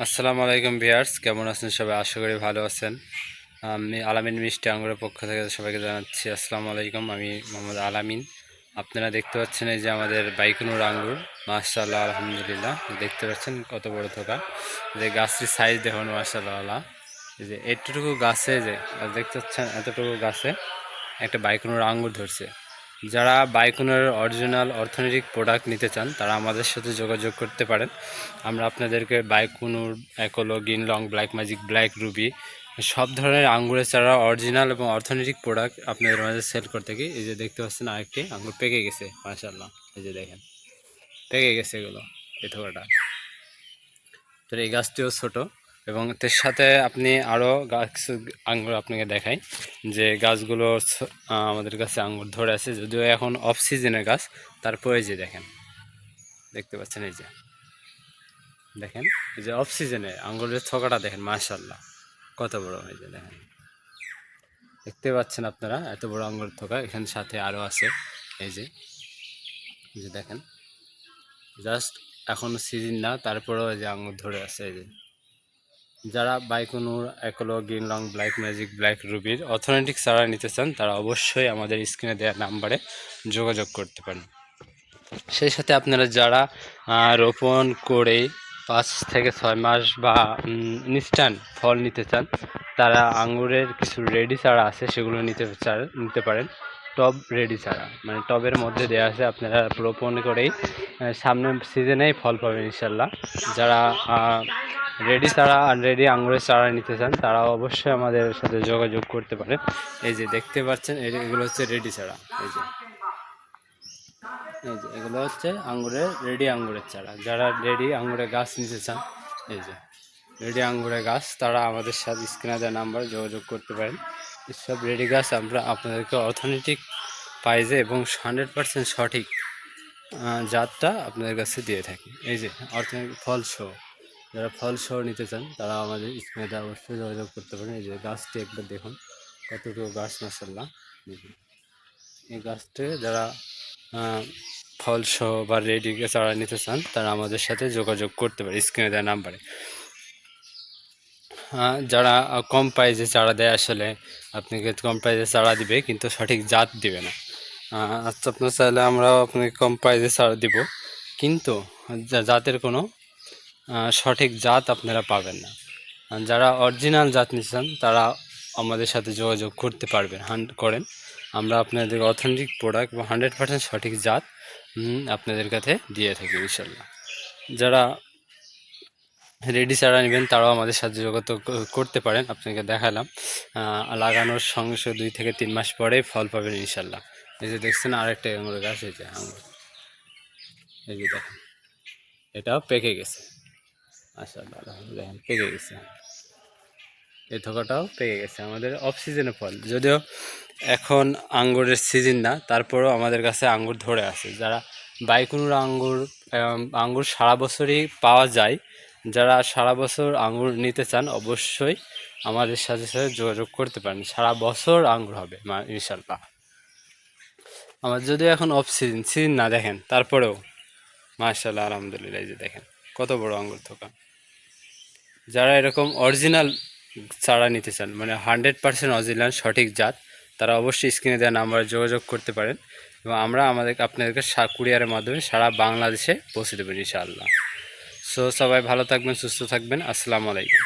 আসসালামু আলাইকুম ভিয়ার্স, কেমন আছেন সবাই? আশা করি ভালো আছেন। আমি আলামিন মিষ্টি আঙ্গুরের পক্ষ থেকে সবাইকে জানাচ্ছি আসসালামু আলাইকুম। আমি মোহাম্মদ আলামিন। আপনারা দেখতে পাচ্ছেন এই যে আমাদের বাইকুনুর আঙ্গুর। মাশাআল্লাহ, আলহামদুলিল্লাহ। দেখতে পাচ্ছেন কত বড় থোকা যে গাছটির সাইজ দেখুন, মাশাআল্লাহ। আল্লাহ। যে এতটুকু গাছে যে দেখতে পাচ্ছেন এতটুকু গাছে একটা বাইকুনুর আঙ্গুর ধরছে। যারা বাইকুনের অরিজিনাল অর্থনৈতিক প্রোডাক্ট নিতে চান, তারা আমাদের সাথে যোগাযোগ করতে পারেন। আমরা আপনাদেরকে Baikonur একোলো green long black magic, black ruby, সব ধরনের আঙ্গুরের চারা অরিজিনাল এবং অর্থনৈতিক প্রোডাক্ট আপনাদের মাঝে সেল করতে গিয়ে, এই যে দেখতে পাচ্ছেন আরেকটি আঙ্গুর পেকে গেছে মাশাল্লাহ এই যে দেখেন, পেকে গেছে এগুলো, এই থোকাটা তো এই গাছটিও ছোট। এবং এর সাথে আপনি আরও গাছ আঙ্গুর আপনাকে দেখাই যে গাছগুলো আমাদের কাছে আঙ্গুর ধরে আছে। যদিও এখন অফ সিজনের গাছ, তারপরে যে দেখেন, দেখতে পাচ্ছেন এই যে, দেখেন, এই যে অফ সিজনে আঙ্গুরের থোকাটা দেখেন মাশাল্লাহ কত বড় এই যে দেখেন। দেখতে পাচ্ছেন আপনারা, এত বড় আঙ্গুরের থোকা, এখানে সাথে আরও আছে, এই যে যে দেখেন, জাস্ট এখন সিজন না, তারপরেও যে আঙ্গুর ধরে আছে, এই যে। যারা Baikonur একলো green long black magic, black রুবির authentic চারা নিতে চান, তারা অবশ্যই আমাদের স্ক্রিনে দেওয়া নাম্বারে যোগাযোগ করতে পারেন। সেই সাথে আপনারা যারা রোপণ করে পাঁচ থেকে ছয় মাস বা ইনস্ট্যান্ট ফল নিতে চান, তারা আঙুরের কিছু রেডি চারা আছে, সেগুলো নিতে নিতে পারেন। টব রেডি চারা মানে টবের মধ্যে দেওয়া আছে, আপনারা রোপণ করেই সামনের সিজনেই ফল পাবেন ইনশাল্লাহ। যারা রেডি চারা আর রেডি আঙ্গুরের চারা নিতে চান তারা অবশ্যই আমাদের সাথে যোগাযোগ করতে পারেন এই যে দেখতে পাচ্ছেন এগুলো হচ্ছে রেডি চারা এই যে। এই যে, এগুলো হচ্ছে আঙুরের রেডি আঙ্গুরের চারা। যারা রেডি আঙ্গুরের গাছ নিতে চান, এই যে রেডি আঙ্গুরের গাছ, তারা আমাদের সাথে স্ক্রিনে দেওয়া নাম্বার যোগাযোগ করতে পারেন। এসব রেডি গাছ আমরা আপনাদেরকে অর্থনৈতিক প্রাইজে এবং হান্ড্রেড পার্সেন্ট সঠিক জাতটা আপনাদের কাছে দিয়ে থাকি। এই যে অর্থনৈতিক ফল সহ। যারা ফল সহ নিতে চান, তারা আমাদের স্ক্রিনে অবশ্যই যোগাযোগ করতে পারেন। এই যে গাছটি একবার দেখুন, কতটুকু গাছ মাসাল্লাহ এই গাছটি যারা ফল সহ বা রেডি চারা নিতে চান, তারা আমাদের সাথে যোগাযোগ করতে পারে, স্ক্রিনে দেওয়া নাম্বারে। যারা কম প্রাইজে চারা দেয়, আসলে আপনাকে কম প্রাইজে চারা দিবে, কিন্তু সঠিক জাত দিবে না। আচ্ছা আপনার চাইলে আমরাও আপনাকে কম প্রাইজে চারা দিব। কিন্তু জাতের কোনো সঠিক জাত আপনারা পাবেন না। যারা অরিজিনাল জাত নিচ্ছেন তারা আমাদের সাথে যোগাযোগ করতে পারবেন হান করেন। আমরা আপনাদের অথেন্টিক প্রোডাক্ট বা হান্ড্রেড পার্সেন্ট সঠিক জাত আপনাদের কাছে দিয়ে থাকি ইনশাল্লাহ যারা রেডি চারা নেবেন, তারাও আমাদের সাথে যোগাযোগ করতে পারেন। আপনাকে দেখালাম লাগানোর সঙ্গে সঙ্গে দুই থেকে তিন মাস পরেই ফল পাবেন ইনশাল্লাহ এই যে দেখছেন, আরেকটা আঙুর গাছ, এই যে আঙুর এই যে দেখেন, এটাও পেকে গেছে। মাশাআল্লাহ, আলহামদুলিল্লাহ, পেকে গেছে। এই থোকাটাও পেকে গেছে, আমাদের অফ সিজনে ফল। যদিও এখন আঙ্গুরের সিজন না, তারপরেও আমাদের কাছে আঙ্গুর ধরে আছে। যারা বাইকুনুর আঙ্গুর আঙ্গুর সারা বছরই পাওয়া যায়, যারা সারা বছর আঙ্গুর নিতে চান, অবশ্যই আমাদের সাথে সাথে যোগাযোগ করতে পারেন। সারা বছর আঙ্গুর হবে ইনশাল্লাহ আমার যদিও এখন অফ সিজন সিজন না দেখেন, তারপরেও মার্শাল্লাহ আলহামদুলিল্লাহ যে দেখেন। কত বড় আঙ্গুর থোকা। যারা এরকম অরিজিনাল চারা নিতে চান মানে হান্ড্রেড পার্সেন্ট অরিজিনাল সঠিক জাত, তারা অবশ্যই স্ক্রিনে দেওয়া নাম্বারে যোগাযোগ করতে পারেন এবং আমরা আমাদের, আপনাদেরকে কুরিয়ারের মাধ্যমে সারা বাংলাদেশে পৌঁছে দেবেন ইনশাআল্লাহ। সো সবাই ভালো থাকবেন, সুস্থ থাকবেন, আসসালামু আলাইকুম।